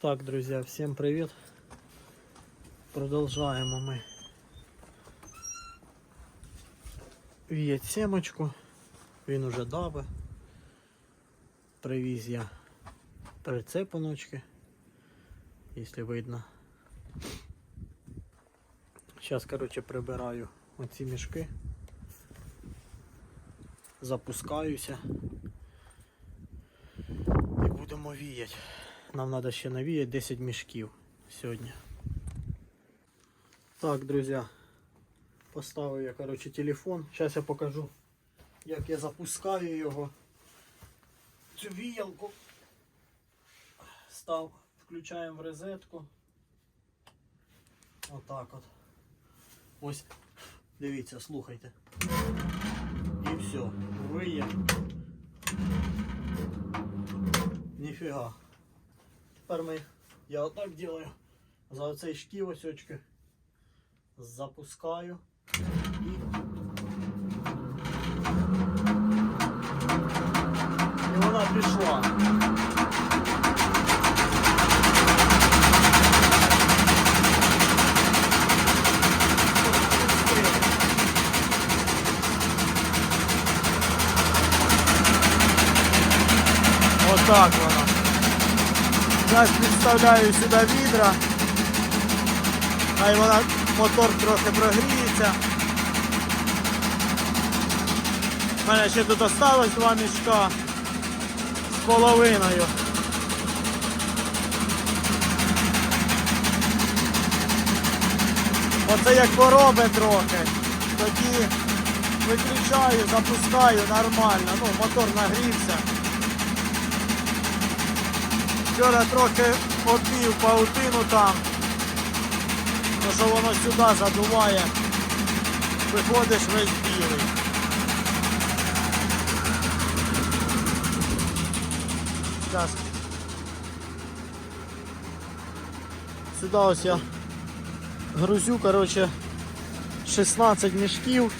Так, друзья, всем привет. Продолжаем мы віять семочку. Він уже даве. Привіз я прицепаночки, если видно. Сейчас, короче, прибираю оці мішки. Запускаюся. І будемо віяти. Нам треба ще навіяти 10 мішків сьогодні. Так, друзі, поставив я коротше, телефон. Зараз я покажу, як я запускаю його. Цю віялку. Став, включаємо в розетку. Отак от. Ось, дивіться, слухайте. І все, виє. Ніфіга. Тепер ми, я отак делаю. За оцей шків ось очки запускаю і. І вона пішла. Отак вона. Зараз підставляю сюди відра. Хай вона мотор трохи прогріється. У мене ще тут осталось два мішка з половиною. Оце як поробить трохи. Тоді виключаю, запускаю нормально. Ну, мотор нагрівся. Вчора трохи обвів паутину там. То що воно сюди задуває, виходиш весь білий. Зараз. Сюди ось я грузю, коротше, 16 мішків.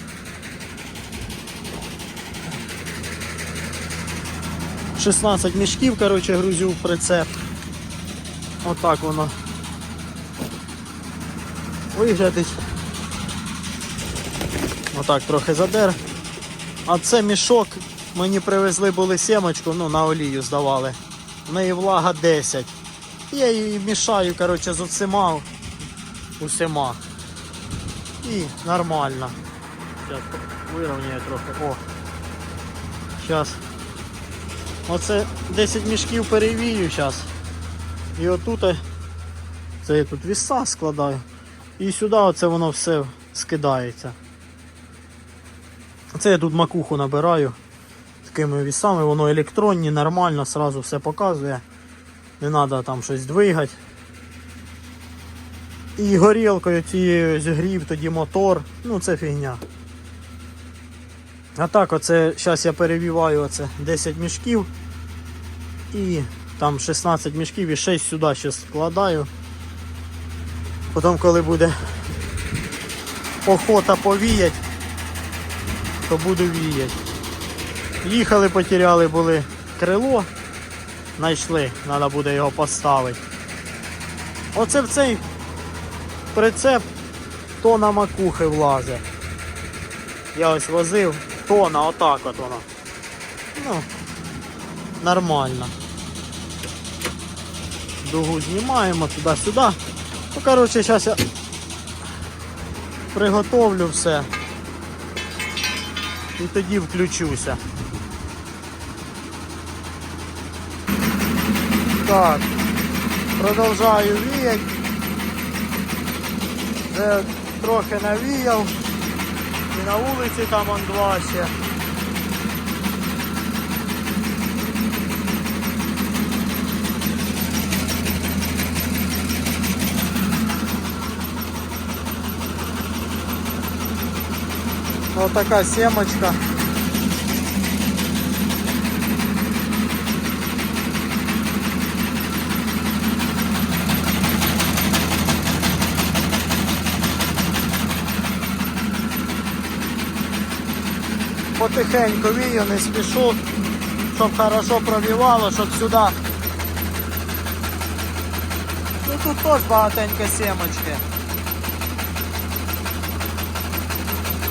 Шістнадцять мішків, коротше, грузю в прицеп. Отак воно виглядить. Отак трохи задер. А це мішок мені привезли були сімочку, ну на олію здавали. В неї влага 10. Я її мішаю коротше, з усіма, усіма. І нормально. Зараз вирівняю трохи. О. Зараз. Оце 10 мішків перевію зараз. І отут е, це я тут віса складаю. І сюди оце воно все скидається. Це я тут макуху набираю такими вісами, воно електронні, нормально, сразу все показує. Не треба там щось двигати. І горілкою цією згрів тоді мотор. Ну це фігня. А так оце зараз я перевіваю оце 10 мішків і там 16 мішків і 6 сюди ще складаю. Потім, коли буде охота повіять, то буду віяти. Їхали, потеряли були крило, знайшли, треба буде його поставити. Оце в цей прицеп тона макухи влазить. Я ось возив, тона, отак от воно. Ну, нормально. Дугу знімаємо туди-сюди. Ну, коротше, зараз я приготовлю все. І тоді включуся. Так, продовжую віяти. Вже трохи навіяв. І на вулиці там он два. Вот такая семочка. Потихеньку вію, не спішу, щоб хорошо пробивало, щоб сюди Ну тут теж багатенько сімочки.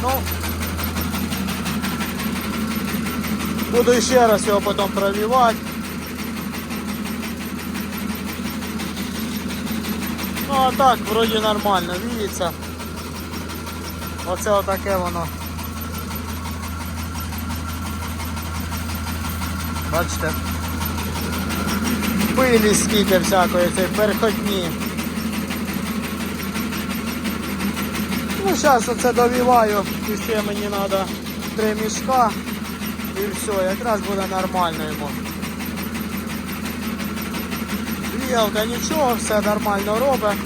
Ну, буду ще раз його потім пробивати. Ну а так, вроді нормально, видите. Оце отаке воно. Бачите? Пилі скільки всякої, цей переходні. Ну, зараз оце довіваю, і ще мені треба три мішка. І все, якраз буде нормально йому. Віялка нічого, все нормально робить.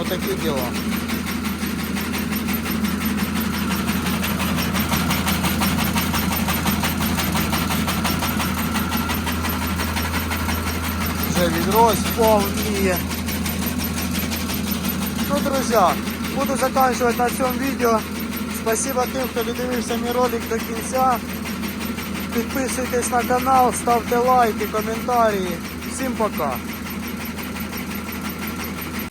Отакі діла. Вже відрос. Ну, друзья, буду заканчивать на цьому відео. Спасибо тим, хто додивився мій ролик до кінця. Підписуйтесь на канал, ставте лайки, коментарі. Всім пока.